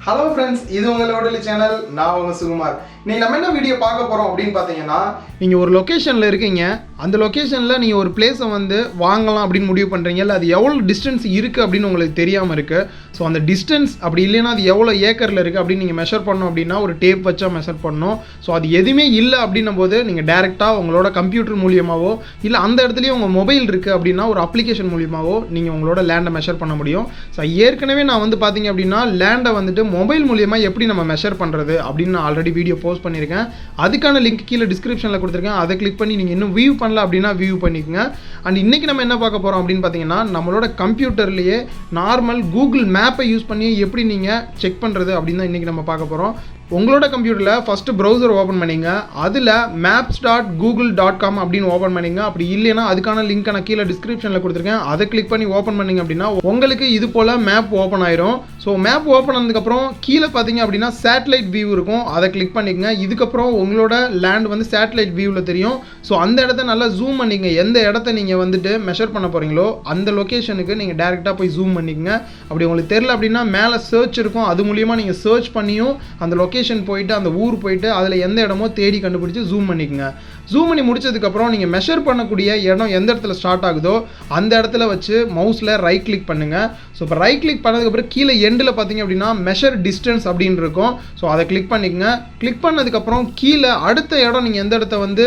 Hello friends இது உங்களோட channel நான் உங்கள் சுகுமார் இன்னைக்கு நம்ம என்ன வீடியோ பார்க்க போகிறோம் அப்படின்னு பார்த்தீங்கன்னா நீங்கள் ஒரு லொக்கேஷனில் இருக்கீங்க அந்த லொக்கேஷனில் நீங்கள் ஒரு பிளேஸை வந்து வாங்கலாம் அப்படின்னு முடிவு பண்ணுறீங்க இல்லை அது எவ்வளோ டிஸ்டன்ஸ் இருக்குது அப்படின்னு உங்களுக்கு தெரியாமல் இருக்குது ஸோ அந்த டிஸ்டன்ஸ் அப்படி இல்லைன்னா அது எவ்வளோ ஏக்கரில் இருக்குது அப்படின்னு நீங்கள் மெஷர் பண்ணோம் அப்படின்னா ஒரு டேப் வச்சா மெஷர் பண்ணணும் ஸோ அது எதுவுமே இல்லை அப்படின்னும் போது நீங்கள் டேரெக்டாக உங்களோட கம்ப்யூட்டர் மூலியமாகவோ இல்லை அந்த இடத்துலையும் உங்கள் மொபைல் இருக்குது அப்படின்னா ஒரு அப்ளிகேஷன் மூலியமாகவோ நீங்கள் உங்களோட லேண்டை மெஷர் பண்ண முடியும். ஸோ ஏற்கனவே நான் வந்து பார்த்தீங்க அப்படின்னா லேண்டை வந்துட்டு மொபைல் மூலியமாக எப்படி நம்ம மெஷர் பண்ணுறது அப்படின்னு நான் ஆல்ரெடி வீடியோ போஸ்ட் பண்ணியிருக்கேன். அதுக்கான லிங்க் கீழே டிஸ்கிரிப்ஷனில் கொடுத்துருக்கேன். அதை கிளிக் பண்ணி நீங்கள் இன்னும் வியூ பண்ணல அப்படின்னா வியூ பண்ணிக்கோங்க. அண்ட் இன்றைக்கி நம்ம என்ன பார்க்க போகிறோம் அப்படின்னு பார்த்தீங்கன்னா நம்மளோட கம்ப்யூட்டர்லேயே நார்மல் கூகுள் மேப்பை யூஸ் பண்ணி எப்படி நீங்கள் செக் பண்ணுறது அப்படின்னு தான் இன்றைக்கி நம்ம பார்க்க போகிறோம் உங்களோட கம்ப்யூட்டரில் ஃபஸ்ட்டு ப்ரௌசர் ஓப்பன் பண்ணிங்க. அதில் maps dot Google dot com அப்படின்னு ஓப்பன் பண்ணிங்க. அப்படி இல்லைன்னா அதுக்கான லிங்க்கை நான் கீழே டிஸ்கிரிப்ஷனில் கொடுத்துருக்கேன். அதை கிளிக் பண்ணி ஓப்பன் பண்ணிங்க அப்படின்னா உங்களுக்கு இது போல் மேப் ஓப்பன் ஆயிரும். ஸோ மேப் ஓப்பன் ஆனதுக்கப்புறம் கீழே பார்த்தீங்க அப்படின்னா சேட்டலைட் வியூ இருக்கும். அதை கிளிக் பண்ணிக்கங்க. இதுக்கப்புறம் உங்களோட லேண்ட் வந்து சேட்டலைட் வியூவில் தெரியும். ஸோ அந்த இடத்த நல்லா ஜூம் பண்ணிக்கங்க. எந்த இடத்த நீங்கள் வந்துட்டு மெஷர் பண்ண போகிறீங்களோ அந்த லொக்கேஷனுக்கு நீங்கள் டேரெக்டாக போய் ஜூம் பண்ணிக்கங்க. அப்படி உங்களுக்கு தெரில அப்படின்னா மேலே சர்ச் இருக்கும். அது மூலியமாக நீங்கள் சர்ச் பண்ணியும் அந்த லொக்கேஷன் போயிட்டு அந்த ஊர் போயிட்டு அதில் எந்த இடமோ தேடி கண்டுபிடிச்சி ஜூம் பண்ணிக்கோங்க. ஜூம் பண்ணி முடிச்சதுக்கப்புறம் நீங்கள் மெஷர் பண்ணக்கூடிய இடம் எந்த இடத்துல ஸ்டார்ட் ஆகுதோ அந்த இடத்துல வச்சு மவுஸில் ரைட் கிளிக் பண்ணுங்கள் ஸோ இப்போ ரைட் கிளிக் பண்ணதுக்கப்புறம் கீழே எண்டில் பார்த்தீங்க அப்படின்னா மெஷர் டிஸ்டன்ஸ் அப்படின்னு இருக்கும். ஸோ அதை கிளிக் பண்ணிக்கங்க. கிளிக் பண்ணதுக்கப்புறம் கீழே அடுத்த இடம் நீங்கள் எந்த இடத்த வந்து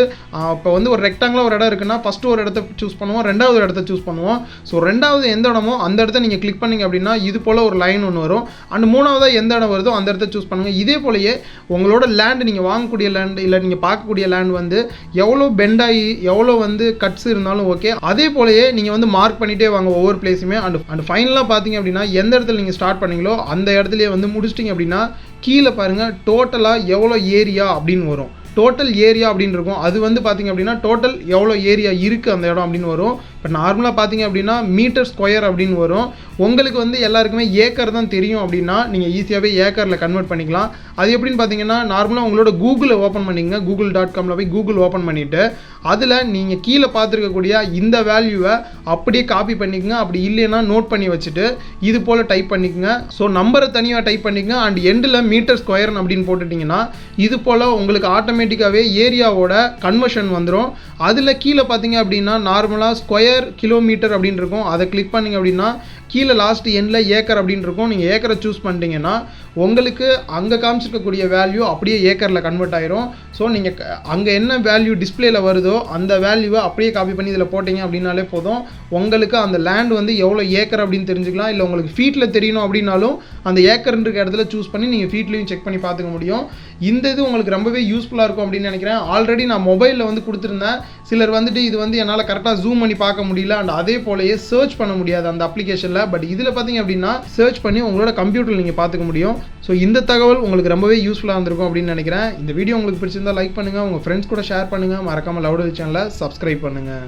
இப்போ வந்து ஒரு ரெக்டாங்கில் ஒரு இடம் இருக்குன்னா ஃபஸ்ட்டு ஒரு இடத்த சூஸ் பண்ணுவோம் ரெண்டாவது இடத்த சூஸ் பண்ணுவோம். ஸோ ரெண்டாவது எந்த இடமோ அந்த இடத்த நீங்கள் கிளிக் பண்ணிங்க அப்படின்னா இது போல் ஒரு லைன் ஒன்று வரும். அண்ட் மூணாவதாக எந்த இடம் வருதோ அந்த இடத்த சூஸ் பண்ணுங்கள் இதே போல் போலயே உங்களோட லேண்டு நீங்கள் வாங்கக்கூடிய லேண்டு இல்லை நீங்கள் பார்க்கக்கூடிய லேண்ட் வந்து எவ்வளோ பெண்டாகி எவ்வளோ வந்து கட்ஸ் இருந்தாலும் ஓகே அதே போலயே நீங்கள் வந்து மார்க் பண்ணிகிட்டே வாங்க ஒவ்வொரு பிளேஸுமே அண்ட் அண்ட் ஃபைனலாக பார்த்தீங்க அப்படின்னா எந்த இடத்துல நீங்கள் ஸ்டார்ட் பண்ணீங்களோ அந்த இடத்துலையே வந்து முடிச்சிட்டிங்க அப்படின்னா கீழே பாருங்கள் டோட்டலாக எவ்வளோ ஏரியா அப்படின்னு வரும். டோட்டல் ஏரியா அப்படின்னு இருக்கும். அது வந்து பார்த்தீங்க அப்படின்னா டோட்டல் எவ்வளோ ஏரியா இருக்குது அந்த இடம் அப்படின்னு வரும். இப்போ நார்மலாக பார்த்தீங்க அப்படின்னா மீட்டர் ஸ்கொயர் அப்படின்னு வரும். உங்களுக்கு வந்து எல்லாருக்குமே ஏக்கர் தான் தெரியும் அப்படின்னா நீங்கள் ஈஸியாகவே ஏக்கரில் கன்வெர்ட் பண்ணிக்கலாம். அது எப்படின்னு பார்த்தீங்கன்னா நார்மலாக உங்களோட கூகுளை ஓப்பன் பண்ணிங்க கூகுள் டாட் காமில் போய் கூகுள் ஓப்பன் பண்ணிவிட்டு அதில் நீங்கள் கீழே பார்த்துருக்கக்கூடிய இந்த வேல்யூவை அப்படியே காப்பி பண்ணிக்கங்க. அப்படி இல்லைன்னா நோட் பண்ணி வச்சுட்டு இது போல் டைப் பண்ணிக்கங்க. ஸோ நம்பரை தனியாக டைப் பண்ணிக்கங்க. அண்ட் எண்டில் மீட்டர் ஸ்கொயர் அப்படின்னு போட்டுட்டிங்கன்னா இது போல் உங்களுக்கு ஆட்டோமேட்டிக்காகவே ஏரியாவோட கன்வர்ஷன் வந்துடும் அதில் கீழே பார்த்தீங்க அப்படின்னா நார்மலாக ஸ்கொயர் ஸ்கொயர் கிலோமீட்டர் அப்படின்னு இருக்கும். அதை கிளிக் பண்ணிங்க அப்படின்னா கீழே லாஸ்ட் எண்டில் ஏக்கர் அப்படின்னு இருக்கும். நீங்கள் ஏக்கரை சூஸ் பண்ணிட்டீங்கன்னா உங்களுக்கு அங்கே காமிச்சிருக்கக்கூடிய வேல்யூ அப்படியே ஏக்கரில் கன்வெர்ட் ஆயிரும். ஸோ நீங்கள் அங்கே என்ன வேல்யூ டிஸ்பிளேல வருதோ அந்த வேல்யூவை அப்படியே காப்பி பண்ணி இதில் போட்டிங்க அப்படின்னாலே போதும். உங்களுக்கு அந்த லேண்ட் வந்து எவ்வளோ ஏக்கர் அப்படின்னு தெரிஞ்சுக்கலாம். இல்லை உங்களுக்கு ஃபீட்டில் தெரியணும் அப்படின்னாலும் அந்த ஏக்கர்ன்ற இடத்துல சூஸ் பண்ணி நீங்கள் ஃபீட்லேயும் செக் பண்ணி பார்த்துக்க முடியும். இந்த இது உங்களுக்கு ரொம்பவே யூஸ்ஃபுல்லாக இருக்கும் அப்படின்னு நினைக்கிறேன். ஆல்ரெடி நான் மொபைலில் வந்து கொடுத்துருந்தேன். சிலர் வந்துட்டு இது வந்து என்னால் கரெக்டாக ஜூம் பண்ணி பார்க்க முடியல அண்ட் அதே போலயே சர்ச் பண்ண முடியாது அந்த அப்ளிகேஷனில் பட் இதில் பார்த்தீங்க அப்படின்னா சர்ச் பண்ணி உங்களோட கம்ப்யூட்டரில் நீங்கள் பார்த்துக்க முடியும். ஸோ இந்த தகவல் உங்களுக்கு ரொம்பவே யூஸ்ஃபுல்லாக இருந்திருக்கும் அப்படின்னு நினைக்கிறேன். இந்த வீடியோ உங்களுக்கு பிடிச்சிருந்தா லைக் பண்ணுங்கள் உங்கள் ஃப்ரெண்ட்ஸ் கூட ஷேர் பண்ணுங்கள் மறக்காமல் லவுடல் சேனலை சப்ஸ்கிரைப் பண்ணுங்கள்